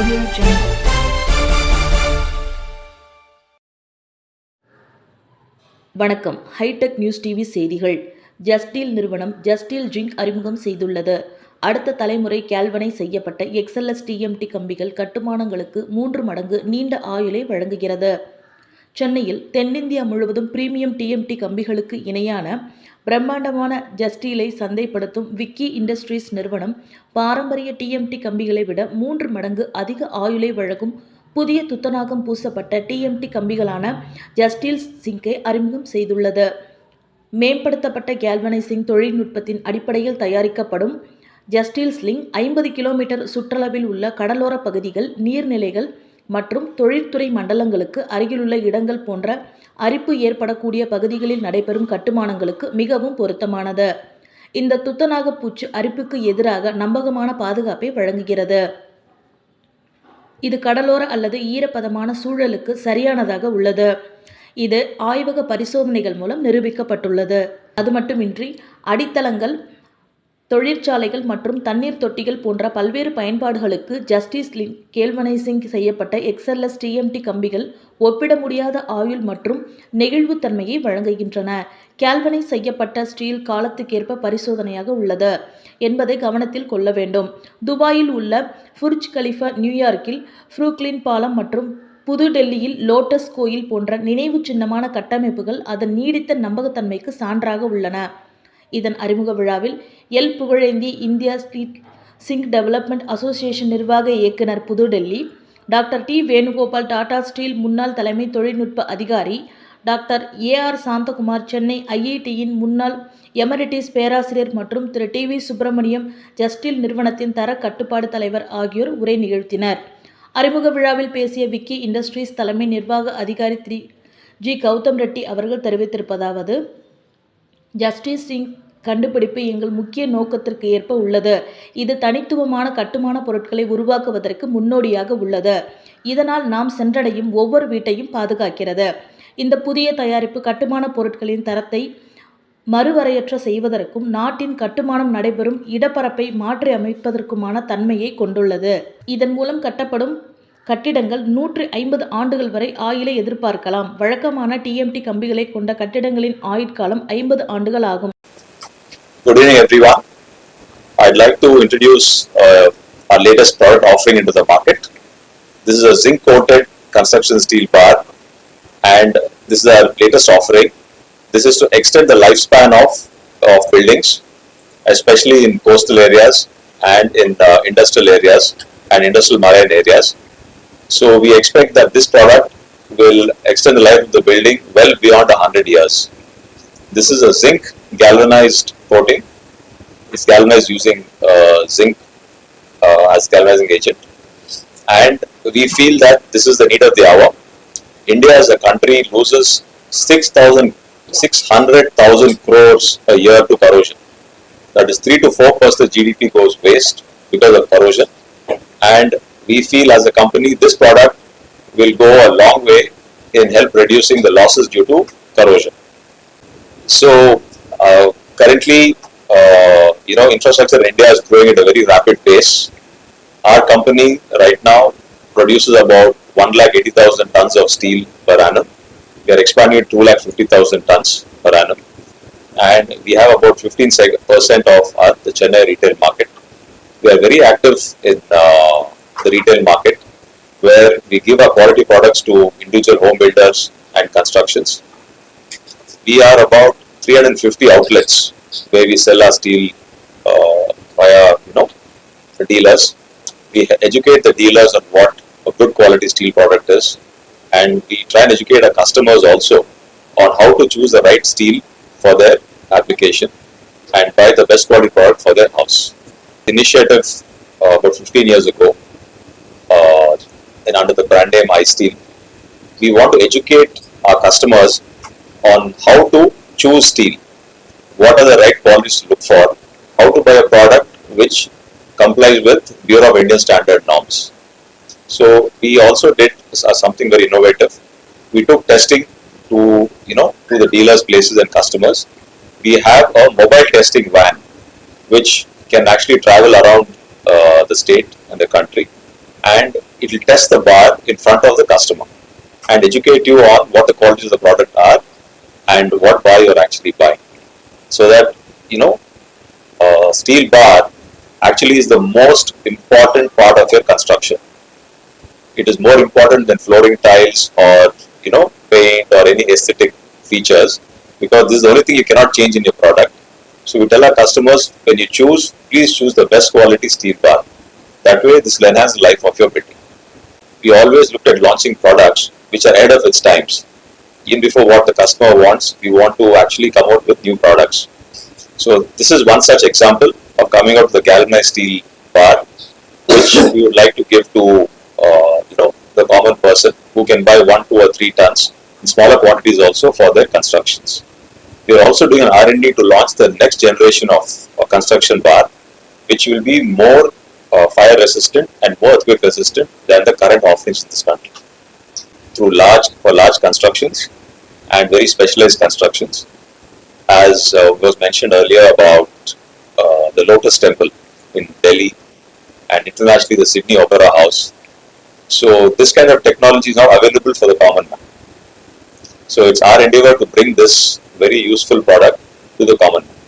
Audio Jungle. வணக்கம் hi-tech news TV செய்திகள். ஜஸ்டீல் நிறுவனம் ஜஸ்டீல் ஜிங்க் அறிமுகம் செய்துள்ளது. அடுத்த தலைமுறை கேல்வனை செய்யப்பட்ட எக்ஸ்எல்எஸ் டிஎம்டி கம்பிகள் கட்டுமானங்களுக்கு மூன்று மடங்கு நீண்ட ஆயுளை வழங்குகிறது. சென்னையில் தென்னிந்தியா முழுவதும் பிரீமியம் டிஎம்டி கம்பிகளுக்கு இணையான பிரம்மாண்டமான ஜஸ்டீலை சந்தைப்படுத்தும் விக்கி இண்டஸ்ட்ரீஸ் நிறுவனம் பாரம்பரிய டிஎம்டி கம்பிகளை விட மூன்று மடங்கு அதிக ஆயுளை வழங்கும் புதிய துத்தநாகம் பூசப்பட்ட டிஎம்டி கம்பிகளான ஜஸ்டீல் சிங்கை அறிமுகம் செய்துள்ளது. மேம்படுத்தப்பட்ட கேல்வனைசிங் தொழில்நுட்பத்தின் அடிப்படையில் தயாரிக்கப்படும் ஜஸ்டீல் ஸ்லிங் ஐம்பது கிலோமீட்டர் சுற்றளவில் உள்ள கடலோர பகுதிகள் நீர்நிலைகள் மற்றும் தொழில்துறை மண்டலங்களுக்கு அருகிலுள்ள இடங்கள் போன்ற அரிப்பு ஏற்படக்கூடிய பகுதிகளில் நடைபெறும் கட்டுமானங்களுக்கு மிகவும் பொருத்தமானது. இந்த துத்தநாக பூச்சு அரிப்புக்கு எதிராக நம்பகமான பாதுகாப்பை வழங்குகிறது. இது கடலோர அல்லது ஈரப்பதமான சூழலுக்கு சரியானதாக உள்ளது. இது ஆய்வக பரிசோதனைகள் மூலம் நிரூபிக்கப்பட்டுள்ளது. அது மட்டுமின்றி அடித்தளங்கள் தொழிற்சாலைகள் மற்றும் தண்ணீர் தொட்டிகள் போன்ற பல்வேறு பயன்பாடுகளுக்கு ஜஸ்டிஸ் லிங்க் கேல்வனைசிங் செய்யப்பட்ட எக்ஸ்எல்எஸ் டிஎம்டி கம்பிகள் ஒப்பிட முடியாத ஆயுள் மற்றும் நெகிழ்வுத்தன்மையை வழங்குகின்றன. கேல்வனை செய்யப்பட்ட ஸ்டீல் காலத்துக்கேற்ப பரிசோதனையாக உள்ளது என்பதை கவனத்தில் கொள்ள வேண்டும். துபாயில் உள்ள ஃபுர்ஜ் கலிஃபா நியூயார்க்கில் ஃப்ரூக்லின் பாலம் மற்றும் புது டெல்லியில் லோட்டஸ் கோயில் போன்ற நினைவு சின்னமான கட்டமைப்புகள் அதன் நீடித்த நம்பகத்தன்மைக்கு சான்றாக உள்ளன. இதன் அறிமுக விழாவில் L Pugazhendhi India street zinc development association நிர்வாக இயக்குனர் Pudhu Delhi doctor T Venugopal Tata steel முன்னாள் தலைமை தொழில்நுட்ப அதிகாரி doctor A R Santhakumar Chennai ஐஐடியின் முன்னாள் எமரிட்டிஸ் பேராசிரியர் மற்றும் திரு டி வி சுப்பிரமணியம் ஜஸ்டில் நிறுவனத்தின் தர கட்டுப்பாடு தலைவர் ஆகியோர் உரை நிகழ்த்தினர். அறிமுக விழாவில் பேசிய விக்கி இண்டஸ்ட்ரீஸ் தலைமை நிர்வாக அதிகாரி திரு ஜி கௌதம் ரெட்டி அவர்கள் தெரிவித்திருப்பதாவது ஜஸ்டிஸ் சிங் கண்டுபிடிப்பு எங்கள் முக்கிய நோக்கத்திற்கு ஏற்ப உள்ளது. இது தனித்துவமான கட்டுமான பொருட்களை உருவாக்குவதற்கு முன்னோடியாக உள்ளது. இதனால் நாம் சென்றடையும் ஒவ்வொரு வீட்டையும் பாதுகாக்கிறது. இந்த புதிய தயாரிப்பு கட்டுமான பொருட்களின் தரத்தை மறுவரையற்ற செய்வதற்கும் நாட்டின் கட்டுமானம் நடைபெறும் இடப்பரப்பை மாற்றி அமைப்பதற்குமான தன்மையை கொண்டுள்ளது. இதன் மூலம் கட்டப்படும் கட்டிடங்கள் நூற்றி ஐம்பது ஆண்டுகள் வரை ஆயுளை எதிர்பார்க்கலாம் வழக்கமான டிஎம்டி கம்பிகளை கொண்ட கட்டிடங்களின் ஆயுட்காலம் ஐம்பது ஆண்டுகள் ஆகும் Good evening, everyone. I'd like to introduce uh, our latest product offering into the market. This is a zinc coated construction steel bar, and this is our latest offering. This is to extend the lifespan of, of buildings, especially in coastal areas and in uh, industrial areas and industrial marine areas. So, we expect that this product will extend the life of the building well beyond 100 years. This is a zinc galvanized coating. It's galvanized using uh, zinc uh, as galvanizing agent. And we feel that this is the need of the hour. India as a country loses 6,000, 600,000 crores a year to corrosion. That is 3 to 4 percent the GDP goes waste because of corrosion. And we feel as a company, this product will go a long way in help reducing the losses due to corrosion. So uh, currently, uh, you know, infrastructure in India is growing at a very rapid pace. Our company right now produces about one lakh eighty thousand tons of steel per annum. We are expanding to two lakh fifty thousand tons per annum, and we have about fifteen percent of our, the Chennai retail market. We are very active in uh, the retail market, where we give our quality products to individual home builders and constructions we are about 350 outlets where we sell our steel uh, via you know dealers. We educate the dealers on what a good quality steel product is, and we try and educate our customers also on how to choose the right steel for their application and buy the best quality product for their house. Initiative uh, about 15 years ago, uh, and under the brand name iSteel, we want to educate our customers on how to choose steel, what are the right qualities to look for, how to buy a product which complies with Bureau of Indian Standard norms. So we also did uh, something very innovative. We took testing to you know to the dealers, places, and customers. We have a mobile testing van which can actually travel around uh, the state and the country and it will test the bar in front of the customer and educate you on what the qualities of the product are and what bar you're actually buying. So that, you know, uh, steel bar actually is the most important part of your construction. It is more important than flooring tiles or, you know, paint or any aesthetic features because this is the only thing you cannot change in your product. So we tell our customers when you choose, please choose the best quality steel bar. That way, this will enhance the life of your building. We always looked at launching products which are ahead of its times. Even before what the customer wants, we want to actually come out with new products. So this is one such example of coming out with the galvanized steel bar, which we would like to give to uh, you know the common person who can buy one, two, or three tons in smaller quantities also for their constructions. We are also doing an R&D to launch the next generation of a construction bar, which will be more uh, fire resistant and more earthquake resistant than the current offerings in this country. Through large for large constructions and very specialized constructions, as uh, was mentioned earlier about uh, the Lotus Temple in Delhi and internationally the Sydney Opera House. So this kind of technology is now available for the common man. So it's our endeavor to bring this very useful product to the common man.